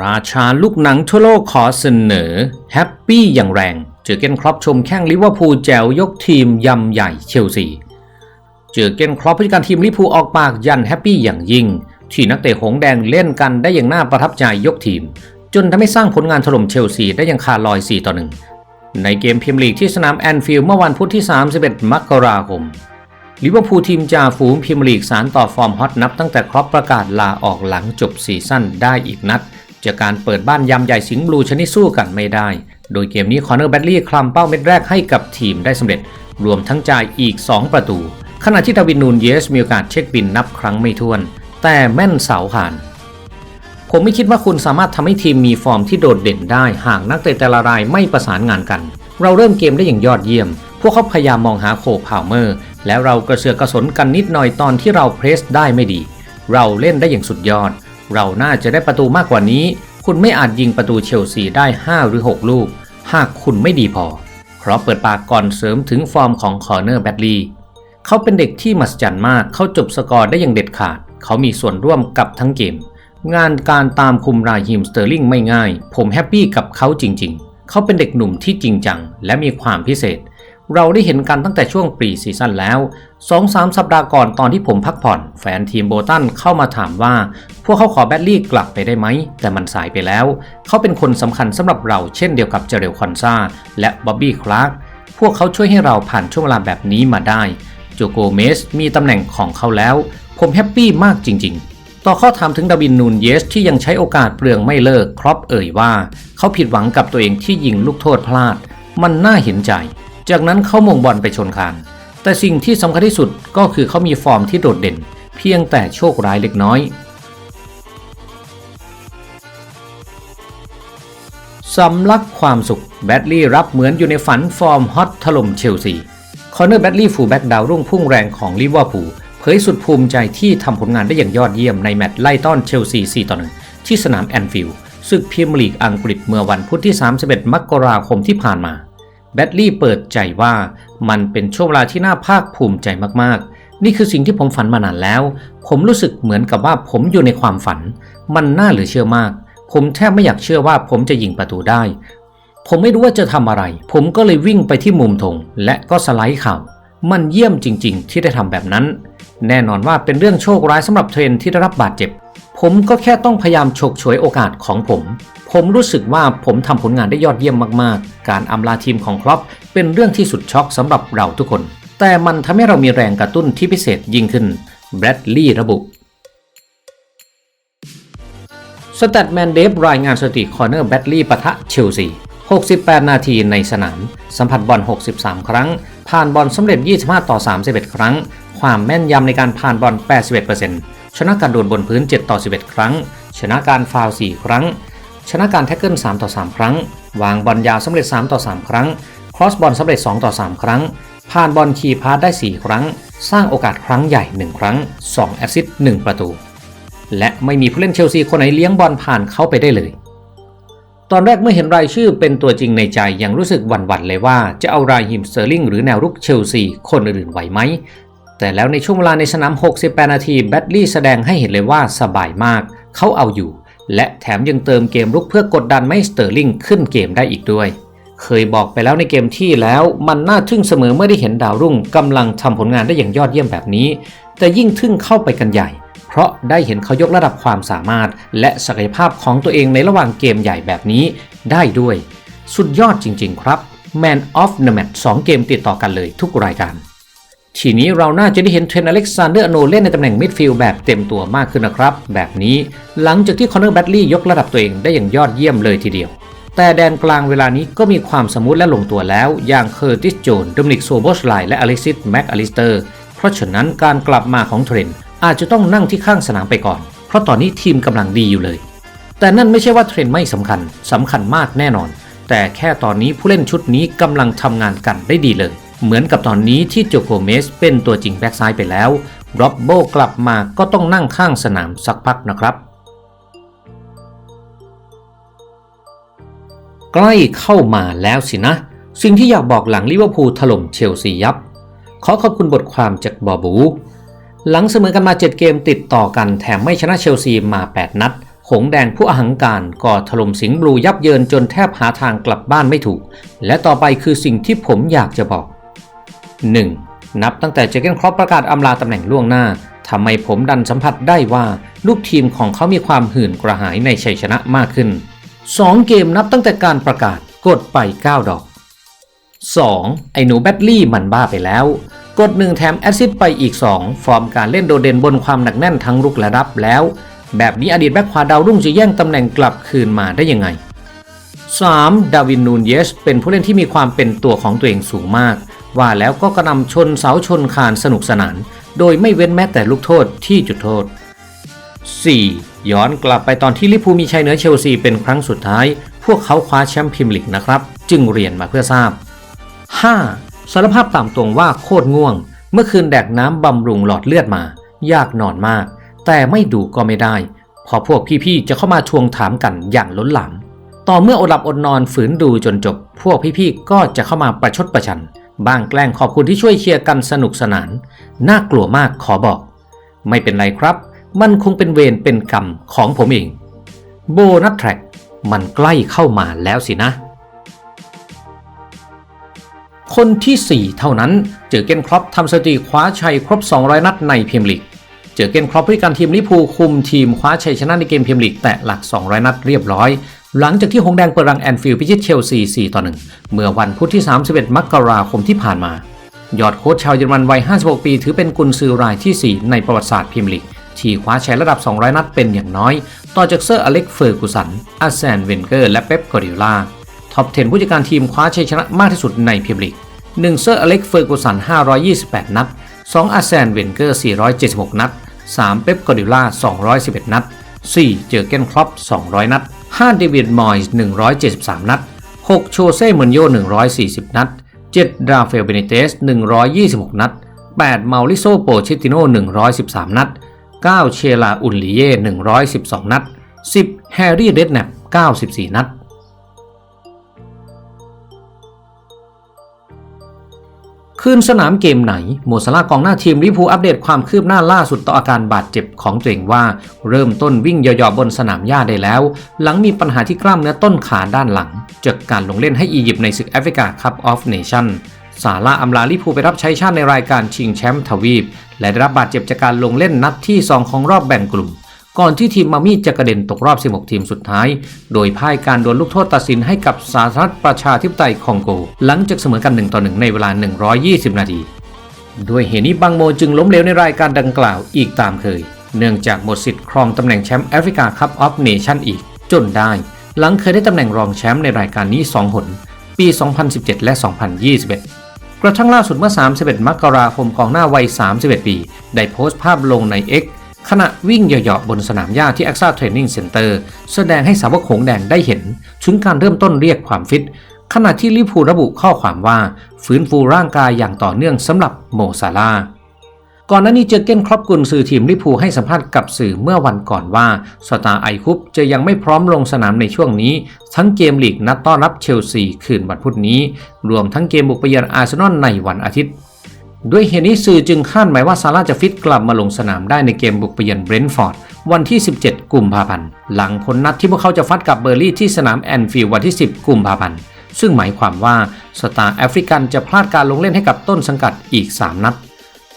ราชาลูกหนังทั่วโลกขอเสนอ แฮปปี้อย่างแรงเจอเกนครอปชมแข้งลิเวอร์พูลแจวยกทีมยำใหญ่เชลซีเจอเกนครอปผู้จัดการทีมลิเวอร์พูลออกปากยันแฮปปี้อย่างยิ่ง ที่นักเตะหงแดงเล่นกันได้อย่างน่าประทับใจยกทีม จนทำให้สร้างผลงานถล่มเชลซีได้อย่างคาลอย 4 ต่อ 1 ในเกมพรีเมียร์ลีกที่สนามแอนฟิลด์เมื่อวันพุธที่ 31 มกราคมลิเวอร์พูลทีมจ่าฝูงพรีเมียร์ลีกสารต่อฟอร์มฮอตนับตั้งแต่ครอปประกาศลาออกหลังจบซีซั่นได้อีกนัด จากการเปิดบ้านยำใหญ่สิงห์บลูชนิดสู้กันไม่ได้ โดยเกมนี้คอนเนอร์แบดลี่คลำเป้าเม็ดแรกให้กับทีมได้สำเร็จ รวมทั้งจ่ายอีก 2 ประตู ขณะที่ดาวินนูนเยสมีโอกาสเช็คบินนับครั้งไม่ถ้วน แต่แม่นเสาผ่าน ผมไม่คิดว่าคุณสามารถทำให้ทีมมีฟอร์มที่โดดเด่นได้หากนักเตะแต่ละรายไม่ประสานงานกัน เราเริ่มเกมได้อย่างยอดเยี่ยม พวกเขาพยายามมองหาโคพาวเมอร์ และเรากระเสือกกระสนกันนิดหน่อยตอนที่เราเพรสได้ไม่ดี เราเล่นได้อย่างสุดยอด เราน่าจะได้ประตูมากกว่านี้ คุณไม่อาจยิงประตูเชลซีได้ 5 หรือ 6 ลูก หากคุณไม่ดีพอ เพราะเปิดปากก่อนเสริมถึงฟอร์มของคอร์เนอร์แบดลีย์เขาเป็นเด็กที่มหัศจรรย์มาก เขาจบสกอร์ได้อย่างเด็ดขาด เขามีส่วนร่วมกับทั้งเกม งานการตามคุมรายฮิมสเตอร์ลิงไม่ง่าย ผมแฮปปี้กับเขาจริง ๆ เขาเป็นเด็กหนุ่มที่จริงจัง และมีความพิเศษ เราได้เห็นกันตั้งแต่ช่วงปรีซีซั่นแล้ว 2-3 สัปดาห์ก่อนตอนที่ผมพักผ่อน แฟนทีมโบตันเข้ามาถามว่า พวกเขาขอแบดลี่กลับไปได้ไหม แต่มันสายไปแล้ว เขาเป็นคนสำคัญสำหรับเราเช่นเดียวกับเจเรลคอนซาและบ๊อบบี้คลาร์กพวกเขาช่วยให้เราผ่านช่วงเวลาแบบนี้มาได้โจโกเมสมีตำแหน่งของเขาแล้ว ผมแฮปปี้มากจริง ๆต่อข้อถามถึงดาวินนูนเยสที่ยังใช้โอกาสเปลืองไม่เลิกครอปเอ่ยว่า เขาผิดหวังกับตัวเองที่ยิงลูกโทษพลาด มันน่าเห็นใจ จากนั้นเขามงบอลไปชนคาน แต่สิ่งที่สำคัญที่สุดก็คือเขามีฟอร์มที่โดดเด่น เพียงแต่โชคร้ายเล็กน้อยสำลักความสุขแบดลี่รับเหมือนอยู่ในฝันฟอร์มฮอตถล่มเชลซีคอนเนอร์แบดลี่ฟูแบ็กดาวรุ่งพุ่งแรงของลิเวอร์พูลเผยสุดภูมิใจที่ทำผลงานได้อย่างยอดเยี่ยมในแมตช์ไล่ต้อนเชลซี 4 ต่อ 1 ที่สนามแอนฟิลด์ศึกพรีเมียร์ลีกอังกฤษเมื่อวันพุธที่ 31 มกราคมที่ผ่านมา แบดลี่เปิดใจว่ามันเป็นช่วงเวลาที่น่าภาคภูมิใจมากๆ นี่คือสิ่งที่ผมฝันมานานแล้ว ผมรู้สึกเหมือนกับว่าผมอยู่ในความฝัน มันน่าเหลือเชื่อมาก ผมแทบไม่อยากเชื่อว่าผมจะยิงประตูได้ ผมไม่รู้ว่าจะทำอะไร ผมก็เลยวิ่งไปที่มุมธงและก็สไลด์เข่า มันเยี่ยมจริง ๆ ที่ได้ทำแบบนั้น แน่นอนว่าเป็นเรื่องโชคร้ายสำหรับเทรนที่ได้รับบาดเจ็บ ผมก็แค่ต้องพยายามฉกฉวยโอกาสของผม ผมรู้สึกว่าผมทำผลงานได้ยอดเยี่ยมมากๆ การอำลาทีมของครอปเป็นเรื่องที่สุดช็อกสำหรับเราทุกคน แต่มันทำให้เรามีแรงกระตุ้นที่พิเศษยิ่งขึ้นแบรดลีย์ระบุสแตทแมนเดฟรายงานสถิติคอร์เนอร์แบดลี่ปะทะเชลซี 68 นาทีในสนาม สัมผัสบอล 63 ครั้ง ผ่านบอลสำเร็จ 25 ต่อ 31 ครั้ง ความแม่นยำในการผ่านบอล 81%ชนะการโดนบนพื้น 7 ต่อ 11 ครั้ง ชนะการฟาวล์4ครั้ง ชนะการแท็กเกิล3ต่อ3 ครั้ง วางบอลยาวสำเร็จ 3 ต่อ 3 ครั้ง ครอสบอลสำเร็จ 2 ต่อ 3 ครั้ง ผ่านบอลคีพาสได้ 4 ครั้ง สร้างโอกาสครั้งใหญ่ 1 ครั้ง 2 แอสซิสต์1ประตู และไม่มีผู้เล่นเชลซีคนไหนเลี้ยงบอลผ่านเข้าไปได้เลย ตอนแรกเมื่อเห็นรายชื่อเป็นตัวจริงในใจยังรู้สึกหวั่นๆเลยว่าจะเอารายฮิมสเตอร์ลิงหรือแนวรุกเชลซีคนอื่นๆไหวไหมแต่แล้วในช่วงเวลาในสนาม 68 นาทีแบดลี่แสดงให้เห็นเลยว่าสบายมาก เขาเอาอยู่ และแถมยังเติมเกมรุกเพื่อกดดันไม่สเตอร์ลิงขึ้นเกมได้อีกด้วย เคยบอกไปแล้วในเกมที่แล้วมันน่าทึ่งเสมอเมื่อได้เห็นดาวรุ่งกำลังทำผลงานได้อย่างยอดเยี่ยมแบบนี้ แต่ยิ่งทึ่งเข้าไปกันใหญ่ เพราะได้เห็นเขายกระดับความสามารถ และศักยภาพของตัวเองในระหว่างเกมใหญ่แบบนี้ได้ด้วย สุดยอดจริง ๆ ครับ Man of the Match 2 เกมติดต่อกันเลยทุกรายการ ทีนี้เราน่าจะได้เห็นเทรนอเล็กซานเดอร์โนเล่นในตำแหน่งมิดฟิลด์แบบเต็มตัวมากขึ้นนะครับ แบบนี้หลังจากที่คอนเนอร์แบดลี่ยกระดับตัวเองได้อย่างยอดเยี่ยมเลยทีเดียว แต่แดนกลางเวลานี้ก็มีความสมูทและลงตัวแล้ว อย่างเคอร์ติสโจนโดมินิกโซโบสไลและอเล็กซิสแม็กอลิสเตอร์ เพราะฉะนั้นการกลับมาของเทรนอาจจะต้องนั่งที่ข้างสนามไปก่อน เพราะตอนนี้ทีมกำลังดีอยู่เลย แต่นั่นไม่ใช่ว่าเทรนไม่สำคัญสำคัญมากแน่นอน แต่แค่ตอนนี้ผู้เล่นชุดนี้กำลังทำงานกันได้ดีเลย เหมือนกับตอนนี้ที่โจโกเมสเป็นตัวจริงแบ็กซ้ายไปแล้วร็อบโบกลับมาก็ต้องนั่งข้างสนามสักพักนะครับ ใกล้เข้ามาแล้วสินะ สิ่งที่อยากบอกหลังลิเวอร์พูลถล่มเชลซียับ ขอขอบคุณบทความจากบอบู หลังเสมอกันมา 7 เกมติดต่อกันแถมไม่ชนะเชลซีมา 8 นัดหงแดงผู้อหังการก็ถล่มสิงห์บลูยับเยินจนแทบหาทางกลับบ้านไม่ถูก และต่อไปคือสิ่งที่ผมอยากจะบอก 1. นับตั้งแต่เจเกนครอปประกาศอำลาตำแหน่งล่วงหน้าทำไมผมดันสัมผัสได้ว่าลูกทีมของเขามีความหื่นกระหายในชัยชนะมากขึ้น 2 เกมนับตั้งแต่การประกาศกดไป 9 ดอก 2. ไอหนูแบตลี่มันบ้าไปแล้ว กด 1 แถมแอซซิดไปอีก 2 ฟอร์มการเล่นโดดเด่นบนความหนักแน่นทั้งรุกและรับแล้ว แบบนี้อดีตแบ็คขวาดาวรุ่งจะแย่งตำแหน่งกลับคืนมาได้ยังไง 3. ดาวินนูนเยสเป็นผู้เล่นที่มีความเป็นตัวของตัวเองสูงมาก ว่าแล้วก็กระนำชนเสาชนคานสนุกสนาน โดยไม่เว้นแม้แต่ลูกโทษที่จุดโทษ 4. ย้อนกลับไปตอนที่ลิพูมีชัยเหนือเชลซีเป็นครั้งสุดท้าย พวกเขาคว้าแชมป์พรีเมียร์ลีกนะครับ จึงเรียนมาเพื่อทราบ 5. สารภาพตามตรงว่าโคตรง่วง เมื่อคืนแดกน้ำบำรุงหลอดเลือดมา ยากนอนมาก แต่ไม่ดูก็ไม่ได้ พอพวกพี่ๆจะเข้ามาทวงถามกันอย่างล้นหลามต่อเมื่ออดหลับอดนอนฝืนดูจนจบ พวกพี่ๆก็จะเข้ามาประชดประชัน บ้างแกล้งขอบคุณที่ช่วยเชียร์กันสนุกสนาน น่ากลัวมากขอบอก ไม่เป็นไรครับ มันคงเป็นเวรเป็นกรรมของผมเอง โบนัสแทร็กมันใกล้เข้ามาแล้วสินะ คนที่ 4 เท่านั้น เจอเกนครอปทำสถิติคว้าชัยครบ 200 นัดในพรีเมียร์ลีก เจอเกนครอปผู้การทีมลิพูคุมทีมคว้าชัยชนะในเกมพรีเมียร์ลีกแตะหลัก 200 นัดเรียบร้อย หลังจากที่หงแดงเปิดรังแอนฟิลด์พิชิตเชลซี 4 ต่อ 1 เมื่อวันพุธที่ 31 มกราคมที่ผ่านมา ยอดโค้ชชาวเยอรมันวัย 56 ปี ถือเป็นกุนซือรายที่ 4 ในประวัติศาสตร์พรีเมียร์ลีกที่คว้าแชัยระดับ 200 นัดเป็นอย่างน้อย ต่อจากเซอร์อเล็กเฟอร์กูสัน อาร์เซนเวนเกอร์ และเป๊ปกอร์ดิโอลาท็อป 10 ผู้จัดการทีมคว้าชัยชนะมากที่สุดในพรีเมียร์ลีก1เซอร์อเล็กเฟอร์กูสัน 528 นัด 2 อาร์เซนเวนเกอร์ 476 นัด 3 เป๊ปกอร์ดิโอลา211 นัด 4 เจอเกนครอป 200 นัด 5เดวิดมอยส์173 นัด 6 โชเซ่เมนโย 140 นัด 7 ราเฟลเบเนเตส 126 นัด8เมาลิโซโปเชติโน 113 นัด 9 เชลาอุนลีเย่ 112 นัด 10 แฮร์รี่เรดแนป94 นัด คืนสนามเกมไหน โมซาลากองหน้าทีมลิพูอัปเดตความคืบหน้าล่าสุดต่ออาการบาดเจ็บของตัวเองว่า เริ่มต้นวิ่งเหยาะๆบนสนามหญ้าได้แล้ว หลังมีปัญหาที่กล้ามเนื้อต้นขาด้านหลัง จากการลงเล่นให้อียิปต์ในศึกแอฟริกาคัพออฟเนชั่นซาลาห์อำลาลิพูไปรับใช้ชาติในรายการชิงแชมป์ทวีป และได้รับบาดเจ็บจากการลงเล่นนัดที่ 2 ของรอบแบ่งกลุ่ม ก่อนที่ทีมมามี่จะกระเด็นตกรอบ 16 ทีมสุดท้าย โดยพ่ายการดวลลูกโทษตัดสินให้กับสาธารณรัฐประชาธิปไตยคองโก หลังจากเสมอกัน1ต่อ1ในเวลา 120 นาที ด้วยเหตุนี้บังโมจึงล้มเหลวในรายการดังกล่าวอีกตามเคย เนื่องจากหมดสิทธิ์ครองตำแหน่งแชมป์แอฟริกาคัพออฟเนชั่นอีก จนได้ หลังเคยได้ตำแหน่งรองแชมป์ในรายการนี้ 2 หน ปี 2017 และ 2021กระทั่งล่าสุดเมื่อ 31 มกราคมกองหน้าวัย 31 ปี ได้โพสต์ภาพลงใน X ขณะวิ่งเหยาะๆบนสนามหญ้าที่ AXA Training Center แสดงให้สาวกหงแดงได้เห็น ถึงการเริ่มต้นเรียกความฟิต ขณะที่ลิพูระบุข้อความว่า ฟื้นฟูร่างกายอย่างต่อเนื่องสำหรับโมซาลาก่อนหน้านี้เจอเก้นครอบกุนสื่อทีมลิพูให้สัมภาษณ์กับสื่อเมื่อวันก่อนว่าสตาร์ไอคุปจะยังไม่พร้อมลงสนามในช่วงนี้ ทั้งเกมลีกนัดต้อนรับเชลซีคืนวันพุธนี้ รวมทั้งเกมบุกไปเยือนอาร์เซนอลในวันอาทิตย์ ด้วยเหตุนี้สื่อจึงคาดหมายว่าซาร่าจะฟิตกลับมาลงสนามได้ในเกมบุกไปเยือนเบรนท์ฟอร์ดวันที่ 17 กุมภาพันธ์ หลังผลนัดที่พวกเขาจะฟัดกับเบอร์ลี่ที่สนามแอนฟิลด์วันที่ 10 กุมภาพันธ์ ซึ่งหมายความว่าสตาร์แอฟริกันจะพลาดการลงเล่นให้กับต้นสังกัดอีก 3 นัด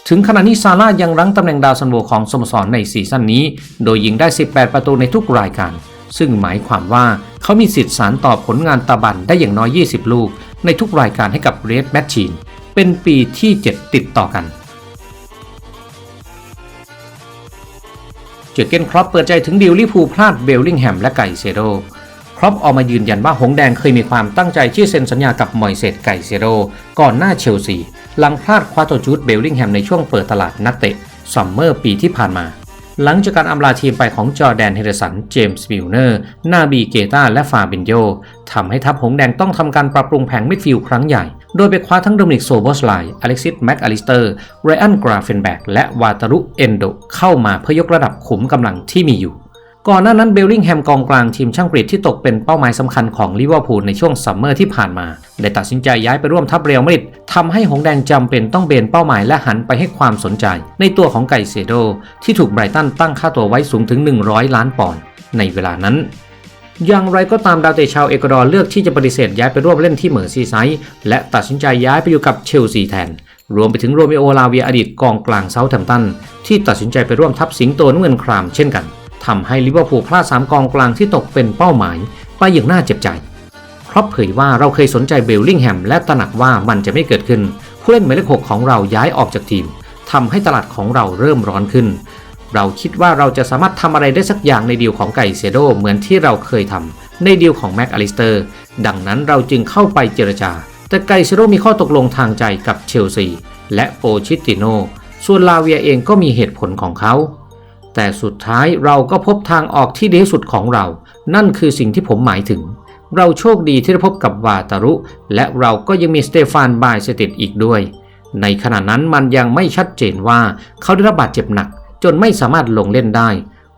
ถึงขณะนี้ซาร่ายังรั้งตำแหน่งดาวซันโวของสโมสรในซีซั่นนี้ โดยยิงได้ 18 ประตูในทุกรายการ ซึ่งหมายความว่าเขามีสิทธิ์สารต่อผลงานตาบันได้อย่างน้อย 20 ลูก ในทุกรายการให้กับเรดแมชชีน เป็นปีที่ 7 ติดต่อกัน เจอเกนครอปเปิดใจถึงดีลลิพูพลาดเบลลิงแฮมและไก่เซโดครอปออกมายืนยันว่าหงแดงเคยมีความตั้งใจที่เซ็นสัญญากับมอยเซตไก่เซโดก่อนหน้าเชลซี หลังพลาดคว้าตัวจูดเบลลิงแฮมในช่วงเปิดตลาดนักเตะซัมเมอร์ปีที่ผ่านมา หลังจากการอำลาทีมไปของจอแดนเฮเดสัน เจมส์มิลเนอร์ นาบีเกตาและฟาบินโยทำให้ทัพหงแดงต้องทำการปรับปรุงแผงมิดฟิลด์ครั้งใหญ่ โดยไปคว้าทั้งโดมินิกโซโบสไลอเล็กซิสแม็กอลิสเตอร์ไรอันกราเฟนแบกและวาตารุเอนโดเข้ามาเพื่อยกระดับขุมกำลังที่มีอยู่ ก่อนหน้านั้นเบลลิงแฮมกองกลางทีมช่างกรีดที่ตกเป็นเป้าหมายสำคัญของลิเวอร์พูลในช่วงซัมเมอร์ที่ผ่านมา ได้ตัดสินใจย้ายไปร่วมทัพเรียลมาดริดทำให้หงแดงจำเป็นต้องเบนเป้าหมายและหันไปให้ความสนใจ ในตัวของไก่เซโดที่ถูกไบรตันตั้งค่าตัวไว้สูงถึง 100 ล้านปอนด์ในเวลานั้น อย่างไรก็ตามดาวเตะชาวเอกวาดอร์เลือกที่จะปฏิเสธย้ายไปร่วมเล่นที่เหมือซีไซด์และตัดสินใจย้ายไปอยู่กับเชลซีแทน รวมไปถึงโรเมโอลาเวียอดีตกองกลางเซาท์แธมป์ตันที่ตัดสินใจไปร่วมทัพสิงโตน้ำเงินครามเช่นกันทำให้ลิเวอร์พูลพลาดสามกองกลางที่ตกเป็นเป้าหมายไปอย่างน่าเจ็บใจครอปเผยว่าเราเคยสนใจเบลลิงแฮมและตระหนักว่ามันจะไม่เกิดขึ้น ผู้เล่นหมายเลขหกของเราย้ายออกจากทีมทำให้ตลาดของเราเริ่มร้อนขึ้น เราคิดว่าเราจะสามารถทำอะไรได้สักอย่างในดีลของไก่เซโดเหมือนที่เราเคยทำในดีลของแม็กอลิสเตอร์ดังนั้นเราจึงเข้าไปเจรจา แต่ไก่เซโดมีข้อตกลงทางใจกับเชลซีและโปชิติโนส่วนลาเวียเองก็มีเหตุผลของเขา แต่สุดท้ายเราก็พบทางออกที่ดีที่สุดของเรา นั่นคือสิ่งที่ผมหมายถึง เราโชคดีที่ได้พบกับวาตารุ และเราก็ยังมีสเตฟานบายสติดอีกด้วย ในขณะนั้นมันยังไม่ชัดเจนว่าเขาได้รับบาดเจ็บหนัก จนไม่สามารถลงเล่นได้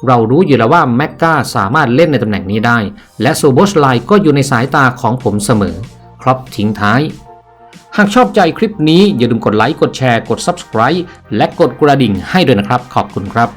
เรารู้อยู่แล้วว่าแม็กกาสามารถเล่นในตำแหน่งนี้ได้ และโซโบสไลก็อยู่ในสายตาของผมเสมอ ครอปทิ้งท้าย หากชอบใจคลิปนี้อย่าลืมกดไลค์กดแชร์กด Subscribe และกดกระดิ่งให้ด้วยนะครับ ขอบคุณครับ